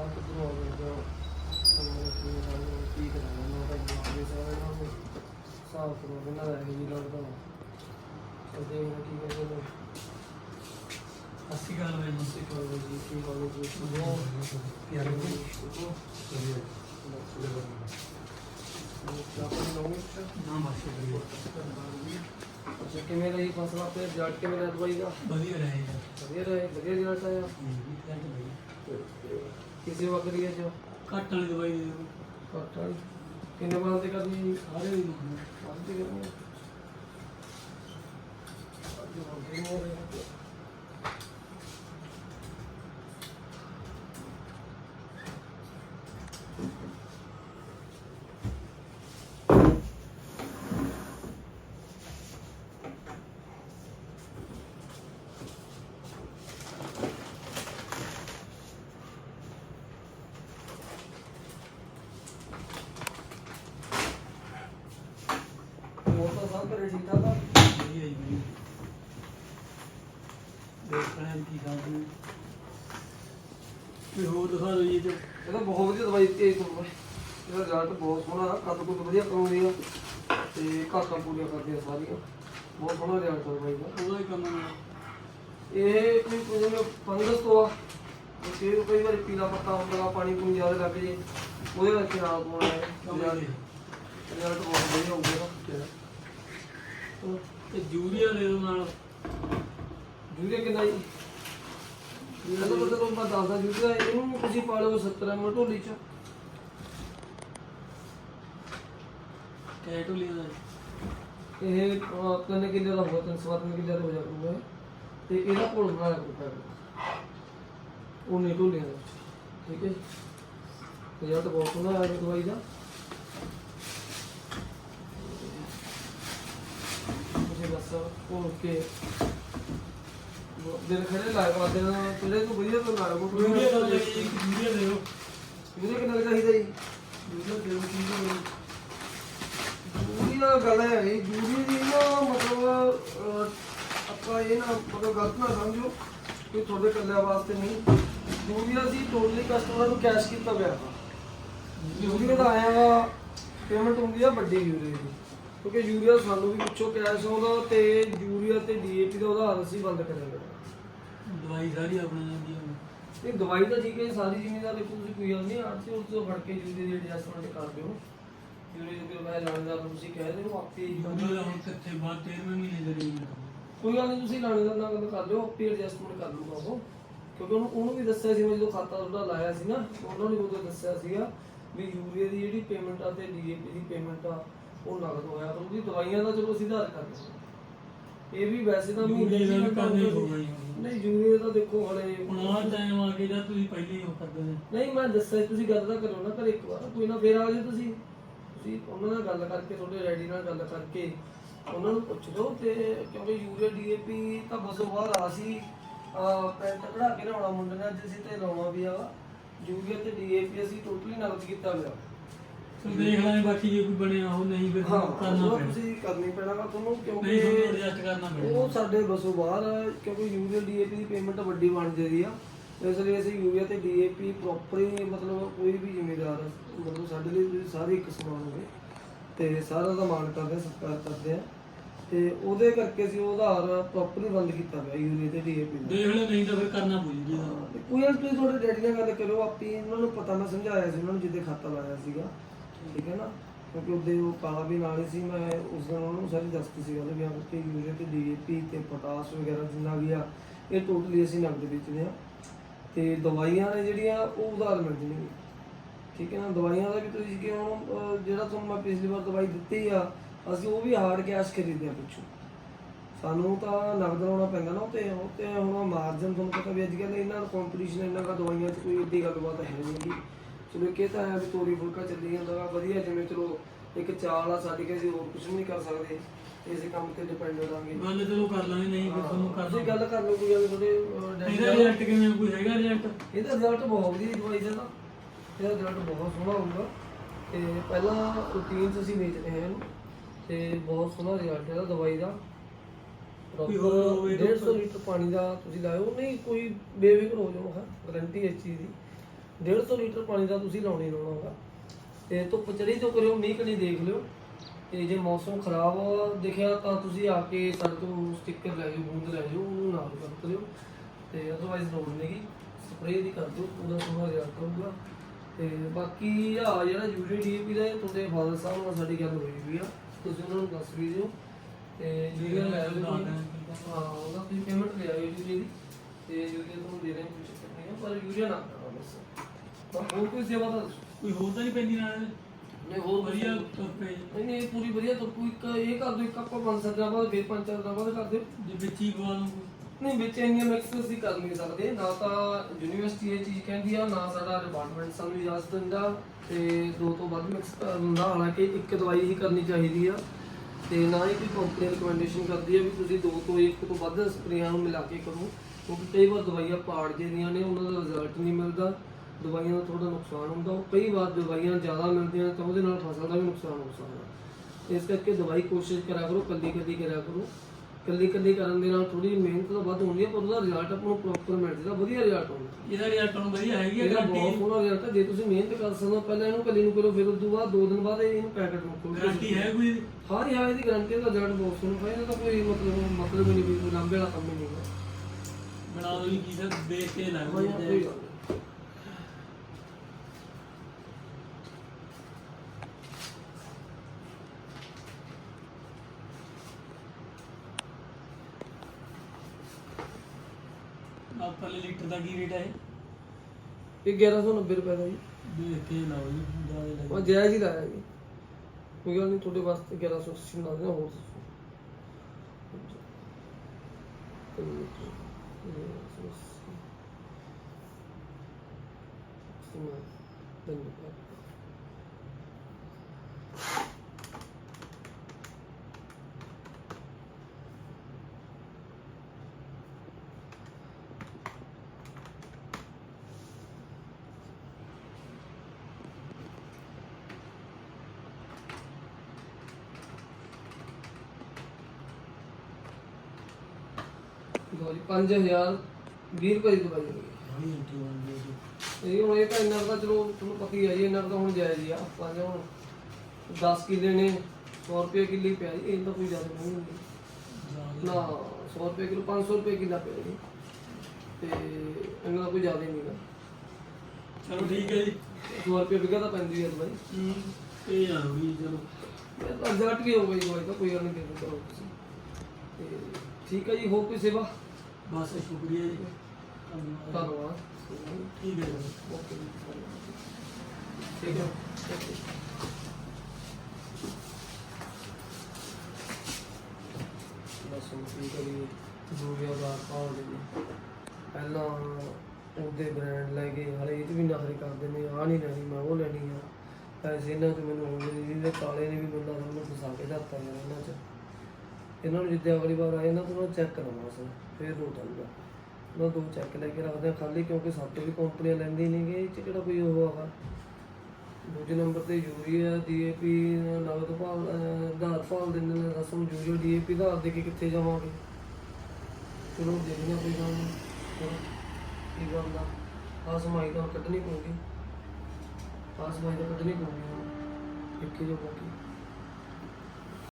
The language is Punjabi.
ਆ ਕਿੱਧਰੋਂ ਆ ਗਿਆ ਜੋ ਤੁਹਾਨੂੰ ਕੀ ਨਾਮ ਕੀ ਕਰਾਂਗਾ ਮੈਂ ਤਾਂ ਜਵਾਬ ਸਾਰੇ ਨਾ ਮੈਂ ਸਾਫ਼ ਕਰੋ ਬਿਨਾਂ ਦਾ ਹੀ ਲੱਗਦਾ ਉਹ ਦੇ ਕੀ ਕਹਿੰਦੇ ਨੇ ਅਸੀਂ ਗੱਲ ਵੇ ਅਸੀਂ ਕਰੋ ਜੀ ਕੀ ਹਾਲ ਹੈ ਜੀ ਉਹ ਯਾਰ ਨਾ ਮਾਸ਼ਾ ਅੱਛਾ ਕਿਸੇ ਵਕਰੀ ਹੈ ਜੋ? ਘੱਟ ਵਾਲੀ ਦਵਾਈ ਦੇ ਦਿਓ। ਘੱਟ ਵਾਲੀ। ਕਿੰਨੇ ਵਾਰ ਤੇ ਕਰਨੀ ਸਾਰੇ ਦੀ ਦਵਾਈ। ਬੰਦ ਤੇ ਕਰਨੀ ਅੱਜ ਬੰਦੇ ਹੋ ਰਹੇ ਹੋਰ ਤਾਂ ਸਭ ਘਰੇ ਠੀਕ ਠਾਕ ਆ? ਵਧੀਆ ਹੀ ਵਧੀਆ ਦੇਖ ਰਹੇ ਹਾਂ ਕੀ ਕਰਦੇ ਨੇ ਕੋਈ ਹੋਰ ਦਿਖਾ ਦਿਓ ਜੀ ਇਹ 'ਚ। ਇਹ ਤਾਂ ਬਹੁਤ ਵਧੀਆ ਦਵਾਈ ਦਿੱਤੀ ਹੈ ਤੁਹਾਨੂੰ ਇਹਦਾ ਰਿਜ਼ਲਟ ਬਹੁਤ ਸੋਹਣਾ ਕੱਦ ਕੁੱਦ ਵਧੀਆ ਕਰਾਉਂਦੀ ਆ। ਤੇ ਘਾਟਾਂ ਪੂਰੀਆਂ ਕਰਦੀ ਆ ਸਾਰੀਆਂ। ਬਹੁਤ ਸੋਹਣਾ ਰਿਜ਼ਲਟ ਆ ਦਵਾਈ ਦਾ। ਉਹਦਾ ਹੀ ਕੰਮ ਨਾਲ ਇਹ ਕੋਈ ਕੋਈ ਫੰਗਸ ਤੋਂ ਆ। ਤੇ ਕਈ ਵਾਰੀ ਪੀਲਾ ਪੱਤਾ ਹੁੰਦਾ ਗਾ, ਪਾਣੀ ਪੂਣੀ ਜ਼ਿਆਦਾ ਲੱਗ ਜੇ। ਉਹਦੇ ਕਰਕੇ ਨਾਲ ਪਾਉਣਾ ਹੈ ਰਿਜ਼ਲਟ ਬਹੁਤ ਵਧੀਆ ਹੋਊਗਾ ਇਹਦਾ। ਤੇ ਯੂਰੀਆ ਦੇ ਦਿਓ ਨਾਲ। ਜੂਰੀਆ ਕਿੰਨਾ ਜੀ? ਜੂਰੀਆ ਤਾਂ ਮਤਲਬ ਮੈਂ ਦੱਸਦਾ ਜੂਰੀਆ ਇਹਨੂੰ ਤੁਸੀਂ ਪਾ ਲਓ 70 ml ਢੋਲੀ ਚ। ਕੈਟੋ ਲਿਆ ਦਾ? ਇਹ ਤਿੰਨ ਕਿੱਲੇ ਦਾ ਸਵਾ ਤਿੰਨ ਕਿੱਲੇ ਦਾ ਹੋ ਜਾਊਗਾ। ਤੇ ਇਹਦਾ ਘੋਲ ਬਣਾ ਲਿਆ ਕਰੋ ਉਹ ਨਹੀਂ ਢੋਲੀਆਂ ਦਾ ਠੀਕ ਹੈ ਰਿਜ਼ਲਟ ਬਹੁਤ ਸੋਹਣਾ ਆਇਆ ਦਵਾਈ ਦਾ। ਬਸ ਘੋਲ ਕੇ। ਦਿਨ ਖੜੇ ਕਰ ਦੇਣਾ ਤੇਰੇ ਤੋਂ ਵਧੀਆ ਤੋਂ ਕੋ ਯੂਰੀਆ ਦਾ ਯੂਰੀਆ ਦੇ ਦਿਓ। ਇਹਦੇ ਕਿੰਨਾ ਕੁ ਚਾਹੀਦਾ ਜੀ? ਦੇ ਦਿਓ ਕੀ ਦੇ ਦਿਓ। ਨਾਲ ਗੱਲ ਹੈ ਇਹ ਜੂਰੀ ਦੀ ਨਾ ਮਤਲਬ ਆਪਾਂ ਇਹ ਨਾ ਮਤਲਬ ਗਲਤ ਨਾ ਸਮਝੋ ਕਿ ਤੁਹਾਡੇ ਇਕੱਲਿਆਂ ਵਾਸਤੇ ਨਹੀਂ। ਜੂਰੀ ਅਸੀਂ ਟੋਟਲੀ ਕਸਟਮਰ ਨੂੰ ਕੈਸ਼ ਕੀਤਾ ਹੋਇਆ ਜੂਰੀ ਦਾ ਆਇਆ ਵਾ ਪੇਮੈਂਟ ਹੁੰਦੀ ਆ ਵੱਡੀ ਯੂਰੀਆ ਦੀ। ਕਿਉਂਕਿ ਯੂਰੀਆ ਸਾਨੂੰ ਵੀ ਪਿੱਛੋਂ ਕੈਸ਼ ਆਉਂਦਾ ਤੇ ਯੂਰੀਆ ਤੇ ਡੀਏਪੀ ਦਾ ਉਧਾਰ ਅਸੀਂ ਬੰਦ ਕਰਾਂਗੇ। ਦਵਾਈ ਸਾਰੀ ਆਪਣੇ ਜਾਂਦੀ ਹੈ ਇਹ ਦਵਾਈ ਤਾਂ ਠੀਕ ਹੈ ਸਾਰੀ ਜ਼ਿਮੀਦਾਰ ਦੇਖੋ ਤੁਸੀਂ ਕੋਈ ਗੱਲ ਨਹੀਂ ਆਰਤੀ ਉਸ ਤੋਂ ਫੜ ਕੇ ਯੂਰੀਆ ਦੀ ਐਡਜਸਟਮੈਂਟ ਕਰ ਦਿਓ। ਯੂਰੀਆ ਦੇ ਮੈਂ ਲਾਣੇਦਾਰ ਨੂੰ ਤੁਸੀਂ ਕਹਿ ਦਿਓ ਆਪੇ ਯੂਰੀਆ ਹੁਣ ਕਿੱਥੇ ਬਾਅਦ 13ਵੇਂ ਮਹੀਨੇ ਦੇ ਰਹੀ ਕੋਈ ਗੱਲ ਨਹੀਂ ਤੁਸੀਂ ਲਾਣੇਦਾਰ ਨਾਲ ਗੱਲ ਕਰ ਲਿਓ ਆਪੇ ਐਡਜਸਟਮੈਂਟ ਕਰ ਲੂਗਾ ਉਹ। ਕਿਉਂਕਿ ਉਹਨੂੰ ਉਹਨੂੰ ਵੀ ਦੱਸਿਆ ਸੀ ਮੈਂ ਜਦੋਂ ਖਾਤਾ ਉਹਦਾ ਲਾਇਆ ਸੀ ਨਾ ਉਹਨਾਂ ਨੇ ਉਦੋਂ ਦੱਸਿਆ ਸੀਗਾ ਵੀ ਯੂਰੀਆ ਦੀ ਜਿਹੜੀ ਪੇਮੈਂਟ ਆ ਤੇ ਡੀਏਪੀ ਦੀ ਪੇਮੈਂਟ ਆ ਉਹ ਨਗਦ ਹੋਇਆ ਕਰੂਗੀ ਦਵਾਈਆਂ ਦਾ ਚਲੋ ਅਸੀਂ ਆਧਾਰ ਕਰਦੇ ਇਹ ਵੀ ਵੈਸੇ ਤਾਂ ਮਹੀਨੇ ਦਾ ਦੀ ਵੀ ਕਰਨਾ ਹੀ। ਹੋਊਗਾ ਜੀ। ਨਹੀਂ ਤਾਂ ਦੇਖੋ ਹਲੇ ਹੁਣ ਆਹ ਟਾਈਮ ਆ ਗਿਆ ਜਦ ਤੁਸੀਂ ਪਹਿਲੇ ਹੀ ਉਹ ਕਰਦੇ ਨੇ। ਨਹੀਂ ਮੈਂ ਦੱਸਿਆ ਤੁਸੀਂ ਗੱਲ ਤਾਂ ਕਰੋ ਨਾ ਘਰੇ ਇੱਕ ਵਾਰ ਕੋਈ ਨਾ ਫੇਰ ਆ ਜਾਓ ਤੁਸੀਂ। ਤੁਸੀਂ ਉਹਨਾਂ ਨਾਲ ਗੱਲ ਕਰਕੇ ਤੁਹਾਡੇ ਰੈਡੀ ਨਾਲ ਗੱਲ ਕਰਕੇ ਉਹਨਾਂ ਨੂੰ ਪੁੱਛ ਲਓ ਤੇ ਕਿਉਂਕਿ ਯੂਰੀਆ ਡੀਏਪੀ ਤਾਂ ਬਸੋਂ ਬਾਹਰ ਆ ਸੀ। ਆ ਪੈਂਟ ਕਢਾ ਕੇ ਲਾਉਣਾ ਮੁੰਡੇ ਨੇ ਅੱਜ ਅਸੀਂ ਤੇ ਲਾਉਣਾ ਵੀ ਆ। ਯੂਰੀਆ ਤੇ ਡੀਏਪੀ ਅਸੀਂ ਟੋਟਲੀ ਨਗਦ ਕੀਤਾ ਹੋਇਆ। ਚਲ ਦੇਖ ਲਾਂਗੇ ਬਾਕੀ ਜੇ ਕੋਈ ਬਣਿਆ ਉਹ ਨਹੀਂ ਫਿਰ ਹਾਂ ਕਰਨਾ ਉਹ ਪੈਣਾ। ਤੁਸੀਂ ਕਰਨੀ ਪੈਣਾ ਵਾ ਤੁਹਾਨੂੰ ਨਹੀਂ ਤੁਹਾਨੂੰ ਕਿਉਂਕਿ ਐਡਜਸਟ ਕਰਨਾ ਪੈਣਾ। ਉਹ ਸਾਡੇ ਬਸੋਂ ਬਾਹਰ ਆ ਕਿਉਂਕਿ ਯੂਰੀਆ ਡੀਏਪੀ ਦੀ ਪੇਮੈਂਟ ਵੱਡੀ ਬਣ ਜਾਂਦੀ ਆ। ਇਸ ਲਈ ਅਸੀਂ ਯੂਰੀਆ ਤੇ ਡੀਏਪੀ ਪ੍ਰੋਪਰ ਹੀ ਮਤਲਬ ਕੋਈ ਵੀ ਜ਼ਿੰਮੇਦਾਰ ਮਤਲਬ ਸਾਡੇ ਲਈ ਵੀ ਸਾਰੇ ਇੱਕ ਸਮਾਨ ਹੋਵੇ। ਤੇ ਸਾਰਾ ਦਾ ਮਾਨ ਕਰਦੇ ਆ, ਸਤਿਕਾਰ ਕਰਦੇ ਆ। ਤੇ ਉਹਦੇ ਕਰਕੇ ਅਸੀਂ ਉਹ ਆਧਾਰ ਪ੍ਰੋਪਰਲੀ ਬੰਦ ਕੀਤਾ ਪਿਆ ਯੂਰੀਆ ਤੇ ਡੀਏਪੀ ਦਾ। ਦੇਖ ਲੈ ਨਹੀਂ ਤਾਂ ਫਿਰ ਕਰਨਾ ਪਊ ਜੀ ਇਹਦਾ। ਤੇ ਕੋਈ ਗੱਲ ਤੁਸੀਂ ਤੁਹਾਡੇ ਡੈਡੀ ਨਾਲ ਗੱਲ ਕਰੋ ਆਪੀ ਉਹਨਾਂ ਨੂੰ ਪਤਾ ਮੈਂ ਸਮਝਾਇਆ ਸੀ ਉਹਨਾਂ ਨੂੰ ਜਿੱਦੇ ਖਾਤਾ ਲਾਇਆ ਸੀਗਾ। ਠੀਕ ਹੈ ਨਾ? ਕਿਉਂਕਿ ਉਹਦੇ ਉਹ ਕਾਲਾ ਵੀ ਨਾਲ ਹੀ ਸੀ, ਮੈਂ ਉਸ ਦਿਨ ਉਹਨਾਂ ਨੂੰ ਸਾਰੀ ਦੱਸਤੀ ਸੀ ਗੱਲ ਵੀ ਹਾਂ ਕਿ ਯੂਰੀਆ ਤੇ ਡੀਏਪੀ ਤੇ ਪੋਟਾਸ ਵਗੈਰਾ ਜਿੰਨਾ ਵੀ ਆ, ਇਹ ਟੋਟਲੀ ਅਸੀਂ ਨਗਦ ਵੇਚਦੇ ਆ ਤੇ ਦਵਾਈਆਂ ਨੇ ਜਿਹੜੀਆਂ, ਉਹ ਉਧਾਰ ਮਿਲ ਜਾਣਗੀਆਂ ਠੀਕ ਹੈ ਨਾ? ਦਵਾਈਆਂ ਦਾ ਵੀ ਤੁਸੀਂ ਕਿਉਂ ਜਿਹੜਾ ਤੁਹਾਨੂੰ ਮੈਂ ਪਿਛਲੀ ਵਾਰ ਦਵਾਈ ਦਿੱਤੀ ਆ, ਅਸੀਂ ਉਹ ਵੀ ਹਾਰਡ ਕੈਸ਼ ਖਰੀਦਦੇ ਆ ਪਿੱਛੋਂ। ਸਾਨੂੰ ਤਾਂ ਨਗਦ ਲਾਉਣਾ ਪੈਂਦਾ ਨਾ ਤੇ ਉਹ ਤੇ ਹੁਣ ਮਾਰਜਨ ਤੁਹਾਨੂੰ ਪਤਾ ਵੀ ਅੱਜ ਕੱਲ੍ਹ ਇਹਨਾਂ ਦਾ ਕੰਪੀਟੀਸ਼ਨ ਇੰਨਾ ਕਾ ਦਵਾਈਆਂ 'ਚ ਕੋਈ ਏਡੀ ਗੱਲਬਾਤ ਹੈ ਨਹੀਂ ਚਲੋ ਇੱਕ ਇਹ ਤਾਂ ਹੈ ਵੀ ਤੋਰੀ ਫੁਲਕਾ ਚੱਲੀ ਜਾਂਦਾ ਵਾ ਵਧੀਆ ਜਿਵੇਂ ਚਲੋ ਇੱਕ ਚਾਲ ਆ ਸਾਡੀ ਕਿ ਅਸੀਂ ਹੋਰ ਕੁਝ ਨਹੀਂ ਕਰ ਸਕਦੇ ਇਸੇ ਕੰਮ ਤੇ ਡਿਪੈਂਡ ਰਹਾਂਗੇ ਗੱਲ ਚਲੋ ਕਰ ਲਾਂਗੇ ਨਹੀਂ ਫਿਰ ਤੁਹਾਨੂੰ ਕਰ ਤੁਸੀਂ ਗੱਲ ਕਰ ਲਓ ਕੋਈ ਗੱਲ ਤੁਹਾਡੇ ਇਹਦਾ। ਰਿਜ਼ਲਟ ਕਿਵੇਂ ਕੋਈ ਹੈਗਾ ਰਿਜ਼ਲਟ ਇਹਦਾ ਰਿਜ਼ਲਟ ਬਹੁਤ ਵਧੀਆ ਦਵਾਈ ਦਾ ਨਾ ਇਹਦਾ ਰਿਜ਼ਲਟ ਬਹੁਤ ਸੋਹਣਾ ਹੋਊਗਾ। ਤੇ ਪਹਿਲਾਂ ਰੂਟੀਨ ਅਸੀਂ ਵੇਚਦੇ ਹਾਂ ਇਹਨੂੰ ਤੇ ਬਹੁਤ ਸੋਹਣਾ ਰਿਜ਼ਲਟ ਇਹਦਾ ਦਵਾਈ ਦਾ। ਕੋਈ ਹੋਰ ਹੋਵੇ ਤਾਂ 150 ਲੀਟਰ ਪਾਣੀ ਦਾ ਤੁਸੀਂ ਲਾਇਓ ਨਹੀਂ ਕੋਈ ਬੇਫਿਕਰ ਹੋ ਜਾਓ ਹਾਂ ਗਾਰੰਟੀ ਇਸ ਚੀਜ਼ ਦੀ। 150 ਲੀਟਰ ਪਾਣੀ ਦਾ ਤੁਸੀਂ ਲਾਉਣੇ ਲਾਉਣਾ ਹੋਗਾ ਤੇ ਧੁੱਪ ਚੜੀ ਤੋਂ ਕਰਿਓ, ਮੀਂਹ ਕਣੀ ਦੇਖ ਲਿਓ। ਤੇ ਜੇ ਮੌਸਮ ਖਰਾਬ ਦਿਖਿਆ ਤਾਂ ਤੁਸੀਂ ਆ ਕੇ ਸਾਡੇ ਤੋਂ ਸਟicker ਲੈ ਜਾਓ, ਬੂੰਦ ਲੈ ਜਾਓ, ਉਹਨੂੰ ਨਾਲ ਵਰਤ ਲਿਓ ਤੇ ਅਦਰਵਾਈਜ਼ ਲੋੜ ਨਹੀਂਗੀ ਸਪਰੇਅ ਦੀ ਕਰ ਦਿਓ ਉਹਦਾ ਸੋਹਣਾ ਰਿਜ਼ਲਟ ਹੋਊਗਾ ਤੇ ਬਾਕੀ ਆ ਜਿਹੜਾ ਯੂਰੀ ਡੀਪੀ ਦਾ ਇਹ ਤੁਹਾਡੇ ਫਾਦਰ ਸਾਹਿਬ ਨਾਲ ਸਾਡੀ ਗੱਲ ਹੋਈ ਵੀ ਆ, ਤੁਸੀਂ ਉਹਨਾਂ ਨੂੰ ਦੱਸ ਵੀ ਦਿਓ। ਤੇ ਯੂਰੀਆ ਲੈ ਲਓ ਹਾਂ, ਉਹਦਾ ਤੁਸੀਂ ਪੇਮੈਂਟ ਲੈ ਆਇਓ ਜੀ ਦੀ। ਤੇ ਯੂਰੀਆ ਤੁਹਾਨੂੰ ਦੇ ਰਹੇ ਹਾਂ ਕੋਈ ਚੱਕਰ ਨਹੀਂ ਹੈ ਪਰ ਯੂਰੀਆ ਨਾ ਕਰਨਾ ਬਸ ਹੋਰ ਕੋਈ ਸੇਵਾ ਤਾਂ। ਕੋਈ ਹੋਰ ਤਾਂ ਨਹੀਂ ਪੈਂਦੀ ਨਾਲ? ਨਹੀਂ ਹੋਰ ਵਧੀਆ ਤੁਰ ਪਏ। ਨਹੀਂ ਨਹੀਂ ਪੂਰੀ ਵਧੀਆ ਤਾਂ ਕੋਈ ਇੱਕ ਇਹ ਕਰ ਦਿਓ ਇੱਕ ਆਪਾਂ ਪੰਜ ਸੱਤ ਦਿਨਾਂ ਬਾਅਦ ਫਿਰ ਪੰਜ ਚਾਰ ਦਿਨਾਂ ਬਾਅਦ ਕਰ ਦਿਓ। ਜੇ ਵਿੱਚ ਹੀ ਗਵਾ ਲੂੰ ਨਹੀਂ ਵਿੱਚ ਇੰਨੀਆਂ ਮਿਕਸ ਅਸੀਂ ਕਰ ਨਹੀਂ ਸਕਦੇ। ਨਾ ਤਾਂ ਯੂਨੀਵਰਸਿਟੀ ਇਹ ਚੀਜ਼ ਕਹਿੰਦੀ ਆ ਨਾ ਸਾਡਾ ਡਿਪਾਰਟਮੈਂਟ ਸਾਨੂੰ ਇਜਾਜ਼ਤ ਦਿੰਦਾ ਤੇ ਦੋ ਤੋਂ ਵੱਧ ਮਿਕਸ ਕਰਨ ਦਾ ਹਾਲਾਂਕਿ ਇੱਕ ਦਵਾਈ ਹੀ ਕਰਨੀ ਚਾਹੀਦੀ ਆ ਤੇ ਨਾ ਹੀ ਕੋਈ ਕੰਪਨੀ ਰਿਕਮੈਂਡੇਸ਼ਨ ਕਰਦੀ ਆ ਵੀ ਤੁਸੀਂ ਦੋ ਤੋਂ ਇੱਕ ਤੋਂ ਵੱਧ ਸਪਰੇਆਂ ਨੂੰ ਮਿਲਾ ਕੇ ਕਰੋ। ਕਿਉਂਕਿ ਕਈ ਵਾਰ ਦਵਾਈਆਂ ਪਾੜ ਜਾਂਦੀਆਂ ਨੇ ਉਹਨਾਂ ਦਾ ਰਿਜ਼ਲਟ ਨਹੀਂ ਮਿਲਦਾ। ਦਵਾਈਆਂ ਦਾ ਥੋੜਾ ਨੁਕਸਾਨ ਹੁੰਦਾ ਉਹ ਕਈ ਵਾਰ ਦਵਾਈਆਂ ਜ਼ਿਆਦਾ ਮਿਲਦੀਆਂ ਤਾਂ ਉਹਦੇ ਨਾਲ ਫਸਲ ਦਾ ਵੀ ਨੁਕਸਾਨ ਹੋ ਸਕਦਾ। ਇਸ ਕਰਕੇ ਦਵਾਈ ਕੋਸ਼ਿਸ਼ ਕਰਿਆ ਕਰੋ ਕੱਲੀ ਕੱਲੀ ਕਰਿਆ ਕਰੋ। ਕੱਲੀ ਕੱਲੀ ਕਰਨ ਦੇ ਨਾਲ ਥੋੜੀ ਮਿਹਨਤ ਤਾਂ ਵੱਧ ਹੁੰਦੀ ਹੈ ਪਰ ਉਹਦਾ ਰਿਜ਼ਲਟ ਆਪਾਂ ਨੂੰ ਪ੍ਰੋਪਰ ਮਿਲਦਾ ਵਧੀਆ ਰਿਜ਼ਲਟ ਹੁੰਦਾ। ਇਹਦਾ ਰਿਜ਼ਲਟ ਨੂੰ ਵਧੀਆ ਹੈਗੀ ਹੈ ਇਹਦਾ ਬਹੁਤ ਸੋਹਣਾ ਰਿਜ਼ਲਟ ਹੈ ਜੇ ਤੁਸੀਂ ਮਿਹਨਤ ਕਰ ਸਕਦੇ ਹੋ ਪਹਿਲਾਂ ਇਹਨੂੰ ਕੱਲੀ ਨੂੰ ਕਰੋ ਫਿਰ ਉਸ ਤੋਂ ਬਾਅਦ ਦੋ ਦਿਨ ਬਾਅਦ ਇਹਨੂੰ ਪੈਕਟ ਨੂੰ ਖੋਲ੍ਹ ਕੇ ਗਾਰੰਟੀ ਹੈ ਕੋਈ? ਹਾਂ ਹਾਂ ਇਹਦੀ ਗਾਰੰਟੀ ਦਾ ਰਿਜ਼ਲਟ ਬਹੁਤ ਸੋਹਣਾ ਹੈ ਇਹਦਾ ਤਾਂ ਕੋਈ ਮਤਲਬ ਮਤਲਬ ਨਹੀਂ ਵੀ ਲਾਂਬੇ ਵਾਲਾ ਕੰਮ ਨਹੀਂ ਹੈ ਬਣਾ ਜੀ ਕੀ ਸਰ ਦੇਖ ਕੇ ਲੱਗ ਜਾਂਦਾ ਲਈ ਲੀਟਰ ਦਾ ਕੀ ਰੇਟ ਹੈ ਇਹ? 1190 ਰੁਪਏ ਦਾ ਜੀ। ਦੇਖ ਕੇ ਲਾਓ ਜੀ ਜ਼ਿਆਦਾ ਉਹ ਜਾਇਜ਼ ਹੀ ਲਾਇਆ ਜੀ। ਕੋਈ ਗੱਲ ਨਹੀਂ ਤੁਹਾਡੇ ਵਾਸਤੇ 1180 ਲਾ ਦੇਣਾ ਹੋਰ ਧੰਨਵਾਦ। ਲਓ ਜੀ 5000 20 ਰੁਪਏ ਦੀ ਦਵਾਈ ਹੋਈ। ਹਣੀ ਇੰਟਰ ਬਣ ਗਈ ਜੀ ਇਹ ਹੁਣ ਇਹ ਤਾਂ ਇੰਨਾ ਕੁ ਤਾਂ ਚਲੋ ਤੁਹਾਨੂੰ ਪਤਾ ਹੀ ਆ ਜੀ ਇੰਨਾ ਕੁ ਤਾਂ ਹੁਣ ਜਾਇਜ਼ ਹੀ ਆ। ਆਪਾਂ ਜੇ ਹੁਣ 10 ਕਿੱਲੇ ਨੇ 100 ਰੁਪਏ ਕਿੱਲੀ ਪਿਆ ਜੀ ਇਹ ਤਾਂ ਕੋਈ ਜ਼ਿਆਦਾ ਨਹੀਂ ਹੁੰਦੀ। ਜ਼ਿਆਦਾ ਨਾ 100 ਰੁਪਏ ਕਿਲੋ 500 ਰੁਪਏ ਕਿੱਲਾ ਪਿਆ ਜੀ। ਤੇ ਇਹਨਾਂ ਦਾ ਕੋਈ ਜ਼ਿਆਦਾ ਹੀ ਨਹੀਂਗਾ ਚਲੋ ਠੀਕ ਹੈ ਜੀ। 100 ਰੁਪਏ ਵਿਗਾ ਤਾਂ ਪੈਂਦੀ ਹੈ ਦਵਾਈ। ਹੂੰ ਇਹ ਆ ਹੋਈ ਚਲੋ। ਰਿਜ਼ਲਟ ਵੀ ਹੋਊਗਾ ਜੀ ਦਵਾਈ ਤਾਂ ਕੋਈ ਗੱਲ ਨਹੀਂ ਦੇ ਦਿਓ ਤੁਸੀਂ। ਤੇ ਠੀਕ ਹੈ ਜੀ ਹੋਰ ਕੋਈ ਸੇਵਾ। ਬਸ ਸ਼ੁਕਰੀਆ ਜੀ। ਧੰਨਵਾਦ। ਧੰਨਵਾਦ ਠੀਕ ਹੈ ਜੀ। ਓਕੇ ਠੀਕ ਹੈ। ਬਸ ਹੁਣ ਕੀ ਕਰੀਏ? ਜੋ ਵੀ ਆਧਾਰ ਕਾਰਡ ਨੇ ਪਹਿਲਾਂ ਉਹਦੇ ਬ੍ਰਾਂਡ ਲੈ ਕੇ ਹਲੇ ਇਹ ਵੀ ਨਖਰੇ ਕਰਦੇ ਨੇ ਆ ਨਹੀਂ ਲੈਣੀ ਮੈਂ ਉਹ ਲੈਣੀ ਆ। ਪੈਸੇ ਇਹਨਾਂ 'ਚ ਮੈਨੂੰ ਨਹੀਂ ਕਾਲੇ ਨੇ ਵੀ ਬੰਦਾ ਸਾਨੂੰ ਫਸਾ ਕੇ ਦਿੱਤਾ ਯਾਰ ਇਹਨਾਂ 'ਚ। ਇਹਨਾਂ ਨੂੰ ਜਿੱਦਾਂ ਅਗਲੀ ਵਾਰ ਆਏ ਨਾ ਤਾਂ ਉਹਨਾਂ ਚੈੱਕ ਕਰਾਵਾਂ ਸੀ ਫਿਰ ਦੋ ਦਊਗਾ ਉਹਨਾਂ ਦੋ ਚੈੱਕ ਲੈ ਕੇ ਰੱਖਦੇ ਆ ਖਾਲੀ ਕਿਉਂਕਿ ਸਾਡੇ ਵੀ ਕੰਪਨੀਆਂ ਲੈਂਦੀ ਨਹੀਂ ਗੇ ਇਹ 'ਚ ਕਿਹੜਾ ਕੋਈ ਉਹ ਆਗਾ ਦੂਜੇ ਨੰਬਰ ਤੇ ਯੂਰੀਆ ਡੀਏਪੀ ਨਗਦ ਭਾਲ ਅਹ ਆਧਾਰ ਭਾਲ ਦਿੰਦੇ ਨੇ ਰਸਮ ਯੂਰੀਆ ਡੀਏਪੀ ਦਾ ਦੇ ਕੇ ਕਿੱਥੇ ਜਾਵਾਂਗੇ? ਚਲੋ ਦੇਖਦੇ ਕੋਈ ਗੱਲ ਨਹੀਂ ਚਲੋ, ਕੀ ਗੱਲ ਦਾ ਆਹ ਸਮਾਈ ਤਾਂ ਕੱਢਣੀ ਪਊਗੀ। ਆਹ ਸਮਾਈ ਤਾਂ ਕੱਢਣੀ ਪਊਗੀ ਹੁਣ ਇੱਕੇ ਜੋ ਬਾਕੀ।